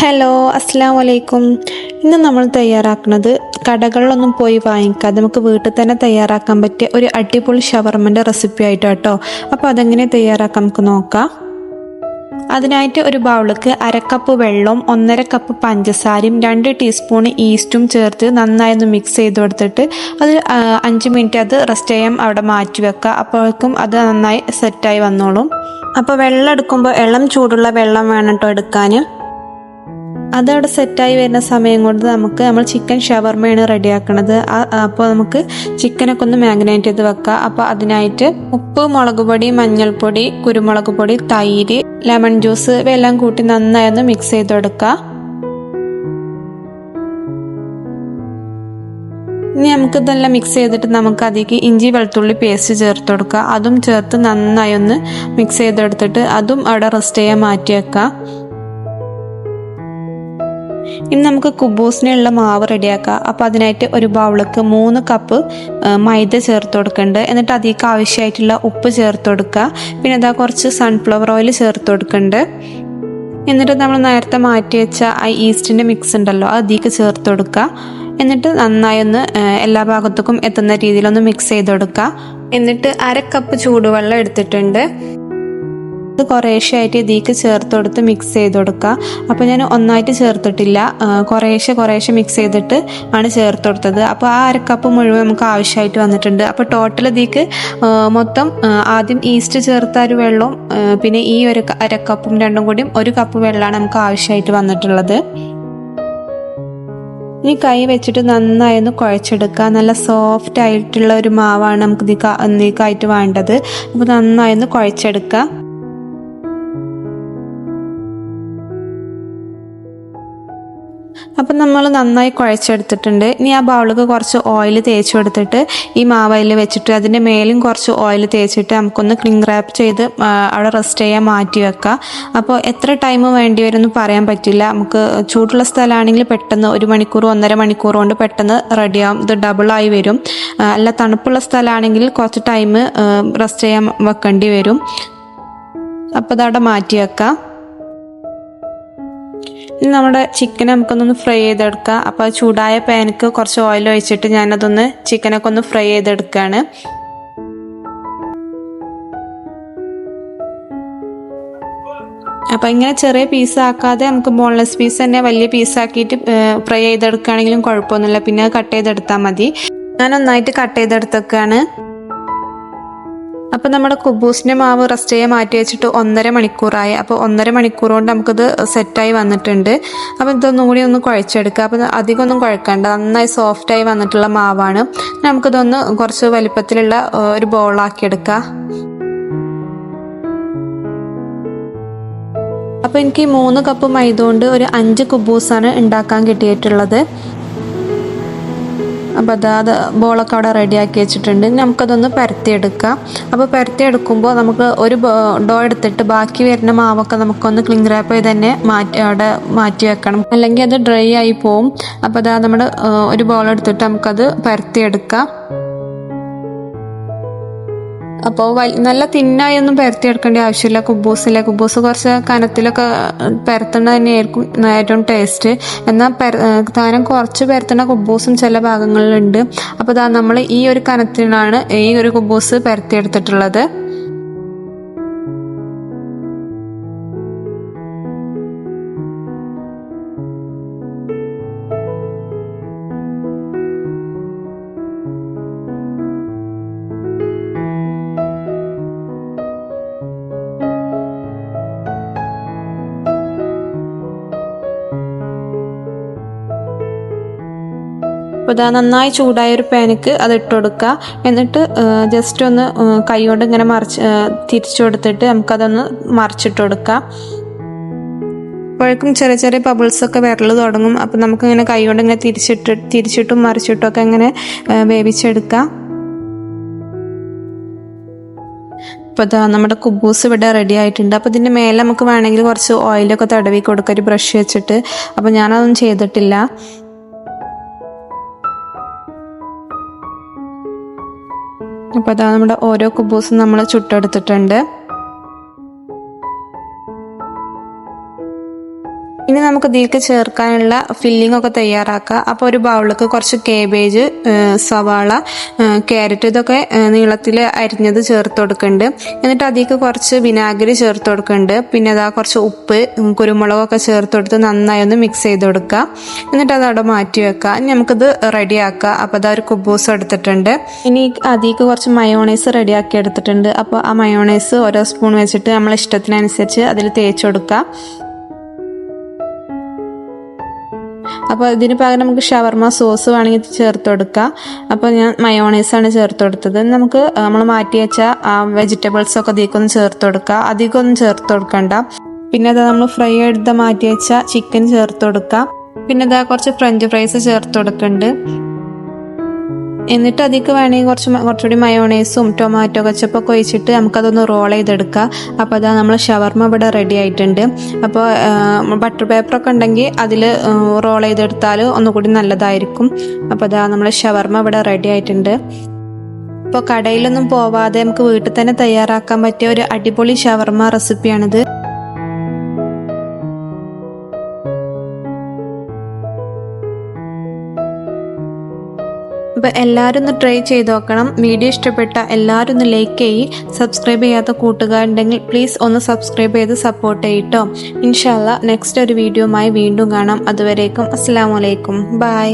Hello അസ്സാം വലൈക്കും ഇന്ന് നമ്മൾ തയ്യാറാക്കുന്നത് കടകളിലൊന്നും പോയി വാങ്ങിക്കാതെ നമുക്ക് വീട്ടിൽ തന്നെ തയ്യാറാക്കാൻ പറ്റിയ ഒരു അടിപൊളി ഷവർമ്മന്റെ റെസിപ്പി ആയിട്ട് കേട്ടോ അപ്പോൾ അതെങ്ങനെ തയ്യാറാക്കാം നമുക്ക് നോക്കാം. അതിനായിട്ട് ഒരു ബൗളിക്ക് അരക്കപ്പ് വെള്ളവും ഒന്നര കപ്പ് പഞ്ചസാരയും രണ്ട് ടീസ്പൂൺ ഈസ്റ്റും ചേർത്ത് നന്നായി ഒന്ന് മിക്സ് ചെയ്ത് കൊടുത്തിട്ട് അത് അഞ്ച് മിനിറ്റ് അത് റെസ്റ്റ് ചെയ്യാൻ അവിടെ മാറ്റി വെക്കുക. അപ്പോഴേക്കും അത് നന്നായി സെറ്റായി വന്നോളും. അപ്പോൾ വെള്ളം എടുക്കുമ്പോൾ ഇളം ചൂടുള്ള വെള്ളം വേണം കേട്ടോ എടുക്കാൻ. അതവിടെ സെറ്റായി വരുന്ന സമയം കൊണ്ട് നമുക്ക് നമ്മൾ ചിക്കൻ ഷവർമയാണ് റെഡിയാക്കണത്. അപ്പോൾ നമുക്ക് ചിക്കനൊക്കെ ഒന്ന് മാഗ്നേറ്റ് ചെയ്ത് വെക്കാം. അപ്പോൾ അതിനായിട്ട് ഉപ്പ് മുളക് പൊടി മഞ്ഞൾപ്പൊടി കുരുമുളക് പൊടി തൈര് ലെമൺ ജ്യൂസ് ഇവയെല്ലാം കൂട്ടി നന്നായി ഒന്ന് മിക്സ് ചെയ്ത് കൊടുക്കുക ഇനി നമുക്ക് ഇതെല്ലാം മിക്സ് ചെയ്തിട്ട് നമുക്ക് അതിലേക്ക് ഇഞ്ചി വെളുത്തുള്ളി പേസ്റ്റ് ചേർത്ത് കൊടുക്കുക അതും ചേർത്ത് നന്നായി ഒന്ന് മിക്സ് ചെയ്തെടുത്തിട്ട് അതും അവിടെ റെസ്റ്റ് ചെയ്യാൻ മാറ്റി വെക്കാം ഇനി നമുക്ക് കുബൂസിനുള്ള മാവ് റെഡിയാക്കാം. അപ്പോൾ അതിനായിട്ട് ഒരു ബൗളിക്ക് മൂന്ന് കപ്പ് മൈദ ചേർത്ത് കൊടുക്കുന്നുണ്ട് എന്നിട്ട് അതിലേക്ക് ആവശ്യമായിട്ടുള്ള ഉപ്പ് ചേർത്ത് കൊടുക്കുക. പിന്നെ അതാ കുറച്ച് സൺഫ്ലവർ ഓയിൽ ചേർത്ത് കൊടുക്കുന്നുണ്ട് എന്നിട്ട് നമ്മൾ നേരത്തെ മാറ്റി വെച്ച ആ ഈസ്റ്റിന്റെ മിക്സ് ഉണ്ടല്ലോ അത് അതിലേക്ക് ചേർത്ത് കൊടുക്കുക. എന്നിട്ട് നന്നായി ഒന്ന് എല്ലാ ഭാഗത്തേക്കും എത്തുന്ന രീതിയിലൊന്ന് മിക്സ് ചെയ്ത് കൊടുക്കുക. എന്നിട്ട് അര കപ്പ് ചൂടുവെള്ളം എടുത്തിട്ടുണ്ട്. ഇത് കുറേശ്ശെ ആയിട്ട് ഇതിലേക്ക് ചേർത്ത് കൊടുത്ത് മിക്സ് ചെയ്ത് കൊടുക്കുക അപ്പോൾ ഞാൻ ഒന്നായിട്ട് ചേർത്തിട്ടില്ല. കുറേശ്ശെ കുറേശ്ശെ മിക്സ് ചെയ്തിട്ട് ആണ് ചേർത്ത് കൊടുത്തത് അപ്പോൾ ആ അരക്കപ്പ് മുഴുവൻ നമുക്ക് ആവശ്യമായിട്ട് വന്നിട്ടുണ്ട്. അപ്പോൾ ടോട്ടൽ ഇതിക്ക് മൊത്തം ആദ്യം ഈസ്റ്റ് ചേർത്ത ഒരു വെള്ളവും പിന്നെ ഈ ഒരു അരക്കപ്പും രണ്ടും കൂടിയും ഒരു കപ്പ് വെള്ളമാണ് നമുക്ക് ആവശ്യമായിട്ട് വന്നിട്ടുള്ളത്. ഇനി കൈ വെച്ചിട്ട് നന്നായി ഒന്ന് കുഴച്ചെടുക്കുക. നല്ല സോഫ്റ്റ് ആയിട്ടുള്ള ഒരു മാവാണ് നമുക്ക് നീക്കായിട്ട് വേണ്ടത്. അപ്പോൾ നന്നായി ഒന്ന് കുഴച്ചെടുക്കുക. അപ്പം നമ്മൾ നന്നായി കുഴച്ചെടുത്തിട്ടുണ്ട്. ഇനി ആ ബൗളിലേക്ക് കുറച്ച് ഓയിൽ തേച്ച് കൊടുത്തിട്ട് ഈ മാവയിൽ വെച്ചിട്ട് അതിന്റെ മേലും കുറച്ച് ഓയിൽ തേച്ചിട്ട് നമുക്കൊന്ന് ക്ലിങ് റാപ്പ് ചെയ്ത് അവിടെ റെസ്റ്റ് ചെയ്യാൻ മാറ്റി വെക്കാം. അപ്പോൾ എത്ര ടൈം വേണ്ടി വരും എന്ന് പറയാൻ പറ്റില്ല. നമുക്ക് ചൂടുള്ള സ്ഥലമാണെങ്കിൽ പെട്ടെന്ന് ഒരു മണിക്കൂർ ഒന്നര മണിക്കൂർ കൊണ്ട് പെട്ടെന്ന് റെഡിയാവും ഇത് ഡബിളായി വരും. അല്ല തണുപ്പുള്ള സ്ഥലമാണെങ്കിൽ കുറച്ച് ടൈം റെസ്റ്റ് ചെയ്യാൻ വെക്കേണ്ടി വരും. അപ്പോൾ അതവിടെ മാറ്റി വെക്കാം. ഇനി നമ്മുടെ ചിക്കൻ നമുക്കൊന്ന് ഫ്രൈ ചെയ്തെടുക്കാം. അപ്പോൾ ചൂടായ പാനിക്ക് കുറച്ച് ഓയിൽ ഒഴിച്ചിട്ട് ഞാനതൊന്ന് ചിക്കനൊക്കെ ഒന്ന് ഫ്രൈ ചെയ്തെടുക്കുകയാണ് അപ്പോൾ ഇങ്ങനെ ചെറിയ പീസ് ആക്കാതെ നമുക്ക് ബോൺലെസ് പീസ് തന്നെ വലിയ പീസ് ആക്കിയിട്ട് ഫ്രൈ ചെയ്തെടുക്കുകയാണെങ്കിലും കുഴപ്പമൊന്നുമില്ല. പിന്നെ കട്ട് ചെയ്തെടുത്താൽ മതി. ഞാൻ നന്നായിട്ട് കട്ട് ചെയ്തെടുത്തൊക്കെയാണ് അപ്പോൾ നമ്മുടെ കുബൂസിന്റെ മാവ് റെസ്റ്റ് ചെയ്യാൻ മാറ്റി വെച്ചിട്ട് ഒന്നര മണിക്കൂറായി. അപ്പോൾ ഒന്നര മണിക്കൂർ കൊണ്ട് നമുക്കിത് സെറ്റായി വന്നിട്ടുണ്ട്. അപ്പോൾ ഇതൊന്നും കൂടി ഒന്ന് കുഴച്ചെടുക്കുക. അപ്പോൾ അധികം ഒന്നും കുഴക്കണ്ട. നന്നായി സോഫ്റ്റായി വന്നിട്ടുള്ള മാവാണ്. നമുക്കിതൊന്ന് കുറച്ച് വലിപ്പത്തിലുള്ള ഒരു ബോളാക്കി എടുക്കുക അപ്പോൾ എനിക്ക് മൂന്ന് കപ്പ് മൈദ കൊണ്ട് ഒരു അഞ്ച് കുബൂസാണ് ഉണ്ടാക്കാൻ കിട്ടിയിട്ടുള്ളത്. അപ്പോൾ അതാ അത് ബോളൊക്കെ അവിടെ റെഡിയാക്കി വെച്ചിട്ടുണ്ട്. നമുക്കതൊന്ന് പരത്തിയെടുക്കാം. അപ്പോൾ പരത്തിയെടുക്കുമ്പോൾ നമുക്ക് ഒരു ഡോ എടുത്തിട്ട് ബാക്കി വരുന്ന മാവൊക്കെ നമുക്കൊന്ന് ക്ലിങ് റാപ്പ് ചെയ്ത് തന്നെ മാറ്റി അവിടെ മാറ്റി വെക്കണം. അല്ലെങ്കിൽ അത് ഡ്രൈ ആയി പോവും. അപ്പോൾ അതാ നമ്മുടെ ഒരു ബോൾ എടുത്തിട്ട് നമുക്കത് പരത്തിയെടുക്കാം. അപ്പോൾ നല്ല തിന്നായി ഒന്നും പരത്തിയെടുക്കേണ്ട ആവശ്യമില്ല. കുബൂസില്ല കുബൂസ് കുറച്ച് കനത്തിലൊക്കെ പരത്തണ തന്നെയായിരിക്കും ഏറ്റവും ടേസ്റ്റ് എന്നാൽ പര താരം കുറച്ച് പരത്തണ കുബൂസും ചില ഭാഗങ്ങളിലുണ്ട്. അപ്പോൾ നമ്മൾ ഈ ഒരു കനത്തിനാണ് ഈ ഒരു കുബൂസ് പരത്തിയെടുത്തിട്ടുള്ളത്. അപ്പോൾ ഇതാ നന്നായി ചൂടായ ഒരു പാനിക്ക് അത് ഇട്ട് കൊടുക്കുക എന്നിട്ട് ജസ്റ്റ് ഒന്ന് കൈകൊണ്ട് ഇങ്ങനെ മറിച്ച് തിരിച്ചു കൊടുത്തിട്ട് നമുക്കതൊന്ന് മറിച്ചിട്ട് കൊടുക്കാം അപ്പോഴേക്കും ചെറിയ ചെറിയ ബബിൾസ് ഒക്കെ വിരൽ തുടങ്ങും. അപ്പം നമുക്കിങ്ങനെ കൈ കൊണ്ട് ഇങ്ങനെ തിരിച്ചിട്ട് തിരിച്ചിട്ടും മറിച്ചിട്ടും ഒക്കെ ഇങ്ങനെ വേവിച്ചെടുക്കാം. അപ്പോൾ ഇതാ നമ്മുടെ കുബൂസ് ഇവിടെ റെഡി ആയിട്ടുണ്ട്. അപ്പോൾ ഇതിന്റെ മേലെ നമുക്ക് വേണമെങ്കിൽ കുറച്ച് ഓയിലൊക്കെ തടവി കൊടുക്കുക ഒരു ബ്രഷ് വെച്ചിട്ട്. അപ്പോൾ ഞാനതൊന്നും ചെയ്തിട്ടില്ല. അപ്പോൾ അതാ നമ്മുടെ ഓരോ കുബൂസും നമ്മൾ ചുട്ടെടുത്തിട്ടുണ്ട്. നമുക്ക് ഇതിലേക്ക് ചേർക്കാനുള്ള ഫില്ലിംഗ് ഒക്കെ തയ്യാറാക്കുക. അപ്പോൾ ഒരു ബൗളിലേക്ക് കുറച്ച് കേബേജ് സവാള ക്യാരറ്റ് ഇതൊക്കെ നീളത്തിൽ അരിഞ്ഞത് ചേർത്ത് കൊടുക്കുന്നുണ്ട്. എന്നിട്ട് അതിലേക്ക് കുറച്ച് വിനാഗിരി ചേർത്ത് കൊടുക്കുന്നുണ്ട്. പിന്നെ അതാ കുറച്ച് ഉപ്പ് കുരുമുളകൊക്കെ ചേർത്ത് കൊടുത്ത് നന്നായി ഒന്ന് മിക്സ് ചെയ്ത് കൊടുക്കുക. എന്നിട്ട് അത് അവിടെ മാറ്റി വെക്കുക. നമുക്കിത് റെഡിയാക്കുക അപ്പോൾ അതാ ഒരു കുബൂസ് എടുത്തിട്ടുണ്ട്. ഇനി അതിലേക്ക് കുറച്ച് മയോണൈസ് റെഡിയാക്കി എടുത്തിട്ടുണ്ട്. അപ്പോൾ ആ മയോണൈസ് ഓരോ സ്പൂൺ വെച്ചിട്ട് നമ്മൾ ഇഷ്ടത്തിനനുസരിച്ച് അതിൽ തേച്ച് കൊടുക്കുക. അപ്പോൾ ഇതിന് പകരം നമുക്ക് ഷവർമ സോസ് വേണമെങ്കിൽ ചേർത്ത് കൊടുക്കാം. അപ്പോൾ ഞാൻ മയോണൈസാണ് ചേർത്ത് കൊടുത്തത്. നമുക്ക് നമ്മൾ മാറ്റി വെച്ച ആ വെജിറ്റബിൾസ് ഒക്കെ അതിലേക്കൊന്ന് ചേർത്ത് കൊടുക്കുക അധികമൊന്നും ചേർത്ത് കൊടുക്കണ്ട. പിന്നെ അത് നമ്മൾ ഫ്രൈ എടുത്ത് മാറ്റി വെച്ച ചിക്കൻ ചേർത്ത് കൊടുക്കുക പിന്നെ ഇതാ കുറച്ച് ഫ്രഞ്ച് ഫ്രൈസ് ചേർത്ത് കൊടുക്കുന്നുണ്ട് എന്നിട്ട് അതിലേക്ക് വേണമെങ്കിൽ കുറച്ച് കുറച്ചുകൂടി മയോണൈസും ടൊമാറ്റോ കച്ചപ്പൊക്കെ ഒഴിച്ചിട്ട് നമുക്കതൊന്ന് റോൾ ചെയ്തെടുക്കാം. അപ്പോൾ അതാ നമ്മൾ ഷവർമ ഇവിടെ റെഡി ആയിട്ടുണ്ട്. അപ്പോൾ ബട്ടർ പേപ്പറൊക്കെ ഉണ്ടെങ്കിൽ അതിൽ റോൾ ചെയ്തെടുത്താൽ ഒന്നുകൂടി നല്ലതായിരിക്കും. അപ്പോൾ അതാ നമ്മൾ ഷവർമ ഇവിടെ റെഡി ആയിട്ടുണ്ട്. ഇപ്പോൾ കടയിലൊന്നും പോവാതെ നമുക്ക് വീട്ടിൽ തന്നെ തയ്യാറാക്കാൻ പറ്റിയ ഒരു അടിപൊളി ഷവർമ റെസിപ്പിയാണിത് അപ്പോൾ എല്ലാവരും ഒന്ന് ട്രൈ ചെയ്ത് നോക്കണം. വീഡിയോ ഇഷ്ടപ്പെട്ട എല്ലാവരും ഒന്ന് ലൈക്ക് ചെയ്യും. സബ്സ്ക്രൈബ് ചെയ്യാത്ത കൂട്ടുകാരുണ്ടെങ്കിൽ പ്ലീസ് ഒന്ന് സബ്സ്ക്രൈബ് ചെയ്ത് സപ്പോർട്ട് ചെയ്യട്ടോ. ഇൻഷാല്ല നെക്സ്റ്റ് ഒരു വീഡിയോയുമായി വീണ്ടും കാണാം. അതുവരേക്കും അസ്സാം വലൈക്കും ബൈ